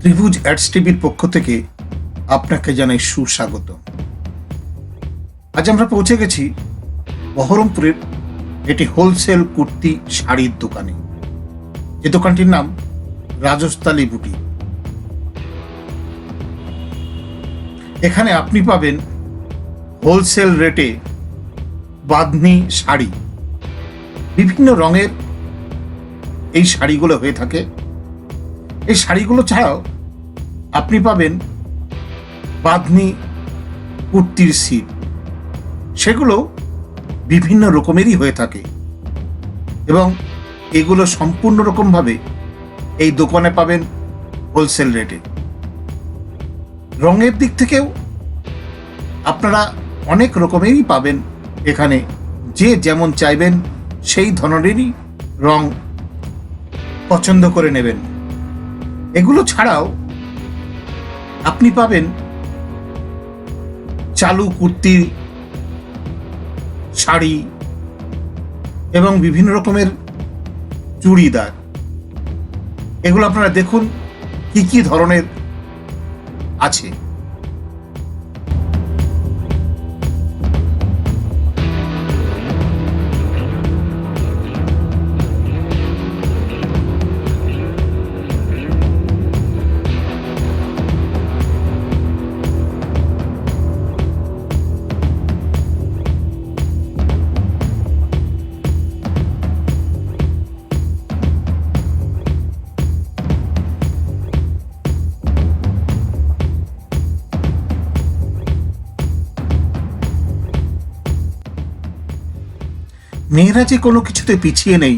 ত্রিভুজ অ্যাডস টিভির পক্ষ থেকে আপনাকে জানাই সুস্বাগত। আজ আমরা পৌঁছে গেছি বহরমপুরের একটি হোলসেল কুর্তি শাড়ির দোকানে। যে দোকানটির নাম রাজস্থালী বুটি এখানে আপনি পাবেন হোলসেল রেটে বাঁধনি শাড়ি। বিভিন্ন রঙের এই শাড়িগুলো হয়ে থাকে। এই শাড়িগুলো ছাড়াও আপনি পাবেন বাঁধনি, কুর্তির সিট সেগুলো বিভিন্ন রকমেরই হয়ে থাকে। এবং এগুলো সম্পূর্ণ রকমভাবে এই দোকানে পাবেন হোলসেল রেটে। রঙের দিক থেকেও আপনারা অনেক রকমেরই পাবেন এখানে। যে যেমন চাইবেন সেই ধরনেরই রং পছন্দ করে নেবেন। এগুলো ছাড়াও আপনি পাবেন চালু কুর্তি, শাড়ি এবং বিভিন্ন রকমের চুড়িদার। এগুলো আপনারা দেখুন কি কি ধরনের আছে। মেয়েরা যে কোনো কিছুতে পিছিয়ে নেই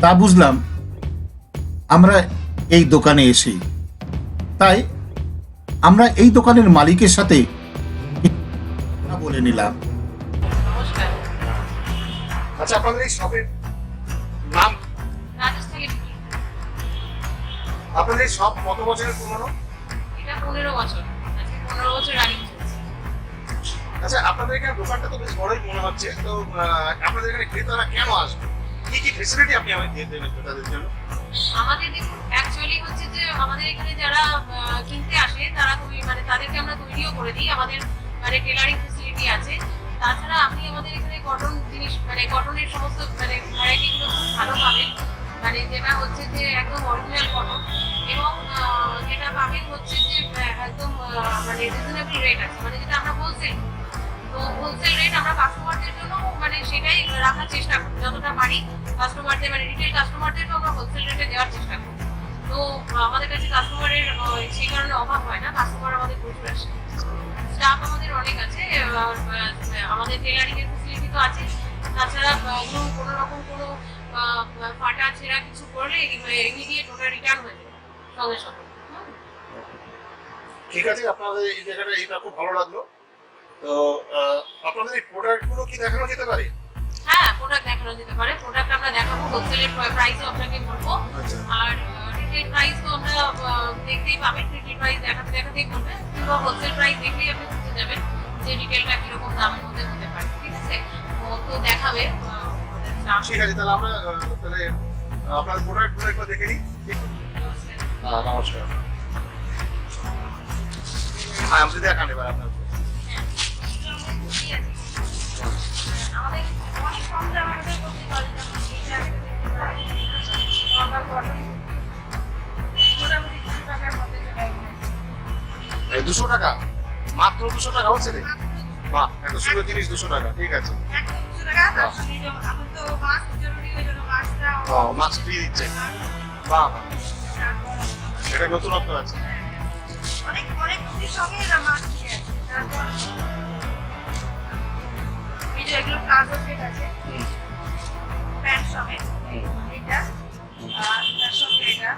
তা বুঝলাম। আমরা এই দোকানে এসে। তাই আমরা এই দোকানের মালিকের সাথে বলে নিলাম। আচ্ছা আপনাদের এই শপের নাম? আপনাদের সব কত বছরের পুরনো? এটা পনেরো বছর। পনেরো বছর রানিং। আচ্ছা আপনাদের এখানে দোকানটা তো বেশ বড়ই মনে হচ্ছে। তো আপনাদের এখানে ক্রেতারা কেন আসবে? কি কি ফেসিলিটি আপনি আমাকে দিয়ে দেবেন ক্রেতাদের জন্য? আমাদের দেখুন অ্যাকচুয়ালি হচ্ছে যে আমাদের এখানে যারা কিনতে আসে, তারা তৈরি মানে তাদেরকে আমরা তৈরিও করে দিই। আমাদের মানে টেলারিং ফেসিলিটি আছে। তাছাড়া আপনি আমাদের এখানে কটন জিনিস মানে কটনের সমস্ত মানে ভ্যারাইটিগুলো খুব ভালো পাবেন। মানে যেটা হচ্ছে যে একদম অরিজিনাল কটন এবং যেটা পাবেন হচ্ছে যে একদম মানে রিজনেবল রেট আছে। মানে যেটা আমরা হোলসেল তো হোলসেল রেট আমরা কাস্টমারদের জন্য মানে সেটাই রাখার চেষ্টা করি, যতটা পারি কাস্টমারদের মানে রিটেল কাস্টমারদেরকে আমরা হোলসেল রেটে দেওয়ার চেষ্টা করি। তো, আমাদের কাছে কাস্টমারের সেই কারণে অভাব হয় না কাস্টমার আমাদের প্রচুর আসে স্টাফ আমাদের অনেক আছে আমাদের টেলারিং এর ফেসিলিটি তো আছে। তাছাড়া ধরুন কোনো রকম কোনো ফাটা ছেঁড়া কিছু করলে ইমিডিয়েট ওটা রিটার্ন হয়ে যাবে সঙ্গে সঙ্গে। ঠিক আছে, আপনাদের এই জায়গাটা এটা খুব ভালো লাগল। তো আপনাদের এই প্রোডাক্টগুলো কি দেখানো যেতে পারে? হ্যাঁ প্রোডাক্ট দেখানো যেতে পারে। প্রোডাক্ট আমরা দেখাবো হোলসেলের প্রাইসও আপনাকে বলব। আচ্ছা। আর রিটেল প্রাইস তো আমরা দেখতেই পাবেন। রিটেল প্রাইস দেখাতে দেখাতেই বলবে কিংবা হোলসেল প্রাইস দেখলেই আপনি বুঝতে যাবেন যে রিটেলটা কীরকম দামের মধ্যে হতে পারে ঠিক আছে? ও তো দেখাবে। ঠিক আছে তাহলে আমরা তাহলে আপনার প্রোডাক্টগুলো একবার দেখে নিই। হ্যাঁ নমস্কার। হ্যাঁ আপনি দেখান এবার আপনার। দুশো টাকা? মাত্র দুশো টাকা হচ্ছে রে। বাহ এত সুন্দর জিনিস দুশো টাকা, ঠিক আছে। ও মাস্ক ফ্রি দিচ্ছে। বাহ এটা নতুনত্ব আছে। অনেক অনেক সঙ্গে এরা মাস্ক দিয়ে আছে তারপর এই যে এগুলো প্লাজো সেট আছে প্যান্ট সমেত এটা আর তার সঙ্গে এটা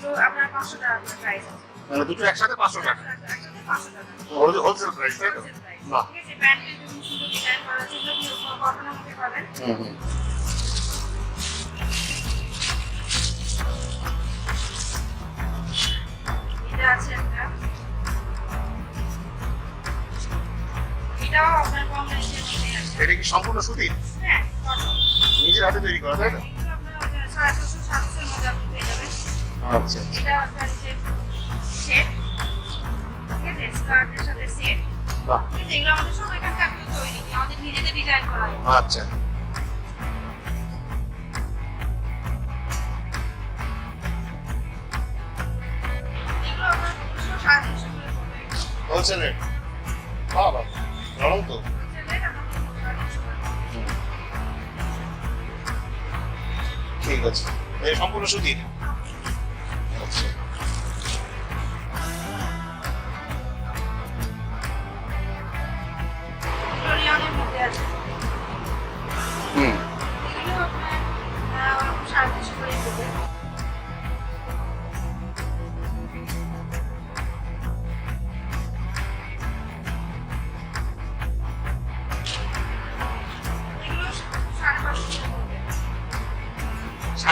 তো আপনার পাঁচশো টাকা করে প্রাইস আছে। মানে দুটো একসাথে পাঁচশো টাকা। একসাথে পাঁচশো টাকা। হোলসেল প্রাইস তাই তো? বাহ। প্যান্টের জন্য সুন্দর ডিজাইন করা আছে এগুলো কটনের মধ্যে পাবেন? কি সম্পূর্ণ সুতির হ্যাঁ নিজের হাতে তৈরি করা তাই তো? এগুলো আপনার সাড়ে ছশো সাতশোর মধ্যে ঠিক আছে। সম্পূর্ণ সুতির।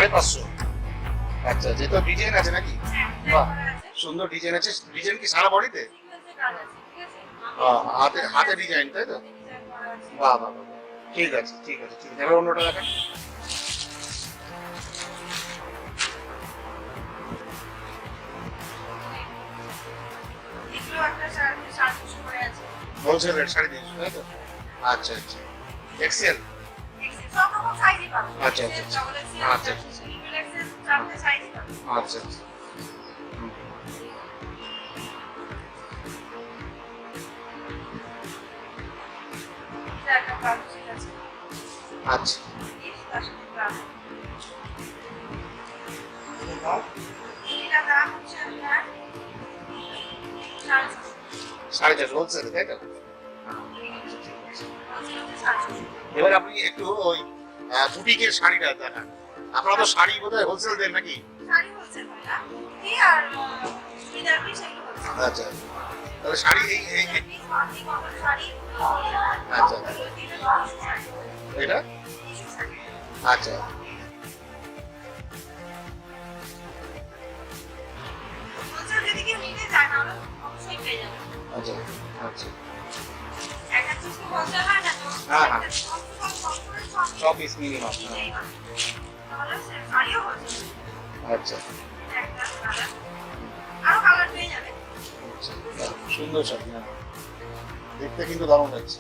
সাড়ে পাঁচশো। আচ্ছা যেহেতু ডিজাইন আছে নাকি? বাহ। সুন্দর ডিজাইন আছে। ডিজাইন কি সারা বডিতে? হাতে হাতে ডিজাইন তাই তো? বাহ বাহ। ঠিক আছে ঠিক আছে ঠিক আছে। এবার অন্যটা দেখেন। হোলসেল রেট সাড়ে তিনশো তাই তো? আচ্ছা আচ্ছা। এক্সেল? আচ্ছা, আচ্ছা, আচ্ছা। আচ্ছা, আচ্ছা। আচ্ছা আচ্ছা আচ্ছা সাড়ে চারশো হোলসেল তাই তো এবার আপনি একটু ওই বুটিকের শাড়িটা দেখান আপনারা তো শাড়ি বোধহয় হোলসেল দেন নাকি? আচ্ছা। তাহলে শাড়ি এই আচ্ছা। এটা? আচ্ছা। হোলসেল যদি সব পিস মিনিমাম আচ্ছা। আচ্ছা সুন্দর শাড়ি হ্যাঁ। দেখতে কিন্তু দারুণ লাগছে।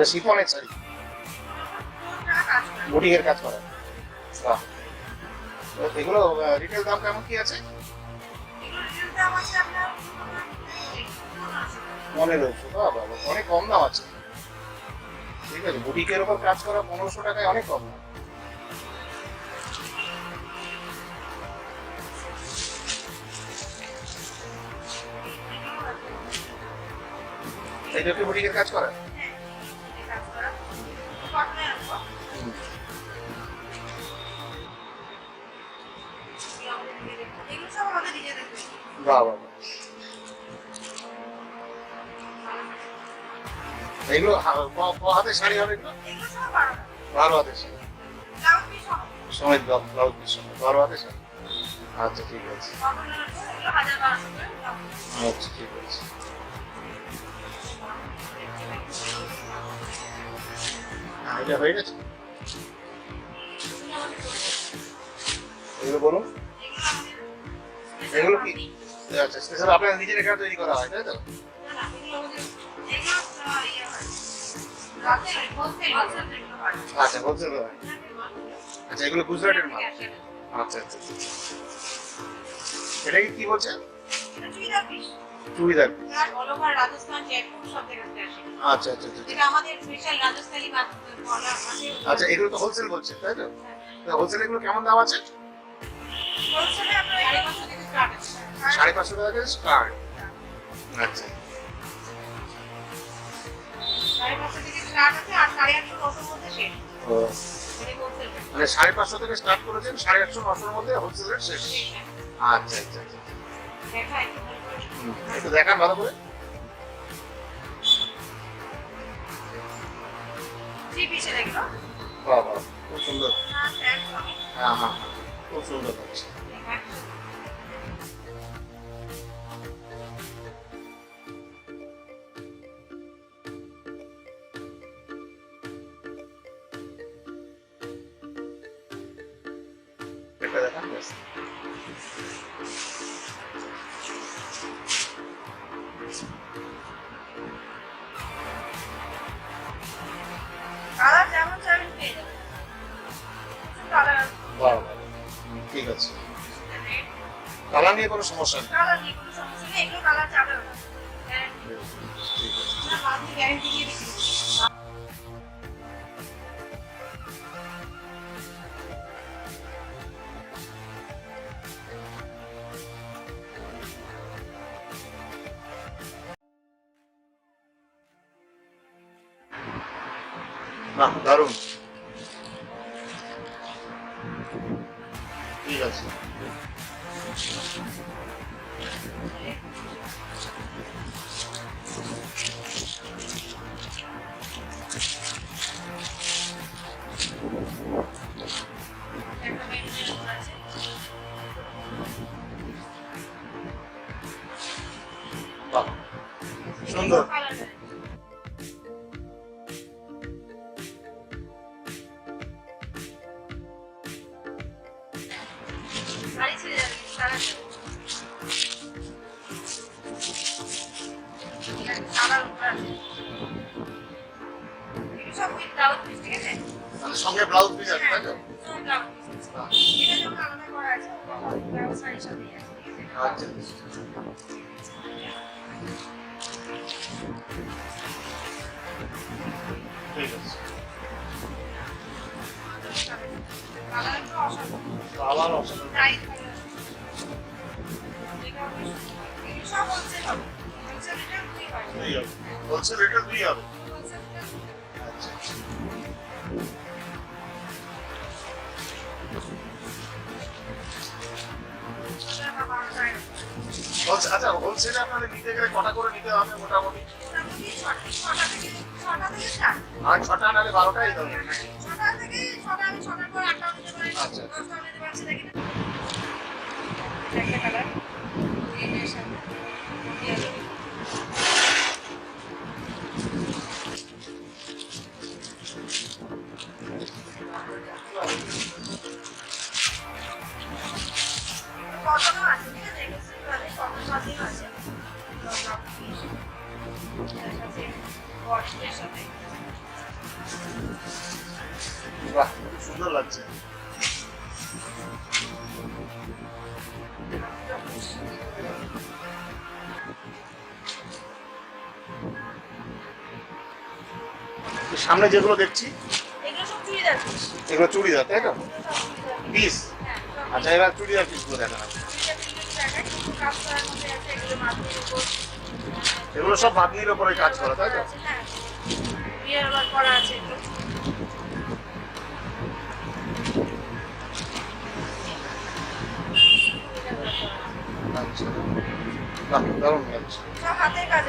এটা শিফনের শাড়ি পুরোটা কাজ করা। বাহ। এগুলো রিটেল দাম কেমন কি আছে? পনেরোশো বাবা অনেক কম দাম আছে। ঠিক আছে বুটিকের ওপর কাজ করা পনেরোশো টাকায় অনেক কম। দাম এটা কি বুটিকের কাজ করা? বাহ। এগুলো হা- ক- ক হাতের শাড়ি হবে বারো টাকা। শাড়ি। সমেত ব্লাউজ পিস সমেত বারো শাড়ি আচ্ছা ঠিক আছে। আচ্ছা ঠিক আছে এটা হয়ে গেছে এগুলো বলুন এগুলো কি আচ্ছা স্পেশাল আপনার নিজের তৈরি করা হয়, তাই তো। আচ্ছা হোলসেল আচ্ছা এগুলো গুজরাটের মাল আচ্ছা আচ্ছা আচ্ছা। এটা কি বলছেন চুড়িদার। আচ্ছা আচ্ছা আচ্ছা আছে। আচ্ছা এগুলো তো হোলসেল বলছেন, তাই তো হোলসেল এগুলো কেমন দাম আছে। সাড়ে পাঁচশো টাকা থেকে স্টার্ট আচ্ছা মানে। মানে সাড়ে পাঁচশো থেকে স্টার্ট করেছেন সাড়ে আটশো নশোর মধ্যে হোলসেল রেট শেষ। আচ্ছা আচ্ছা আচ্ছা। একটু দেখান ভালো করে। খুব সুন্দর। হ্যাঁ হ্যাঁ হ্যাঁ, খুব সুন্দর। আছে। কালার নিয়ে কোনো সমস্যা নেই। কালার নিয়ে কোনো সমস্যা নেই এগুলো কালার যাবে না গ্যারান্টি 注意下次。好，বলছে রিটার্ন আচ্ছা হোলসেল আপনাদের নিতে গেলে কটা করে নিতে হবে মোটামুটি আর ছটা নাহলে বারোটাই হবে ছটা থেকে ছটা আমি ছটার পর আটটা আচ্ছা সামনে যেগুলো দেখছি এগুলো চুড়িদার তাই তো? পিস আচ্ছা এবার চুড়িদার পিসগুলো দেখান। এগুলো সব বাদনির ওপরে কাজ করা তাই তো? আচ্ছা দারুণ লাগছে হাতের কাজ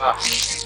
啊。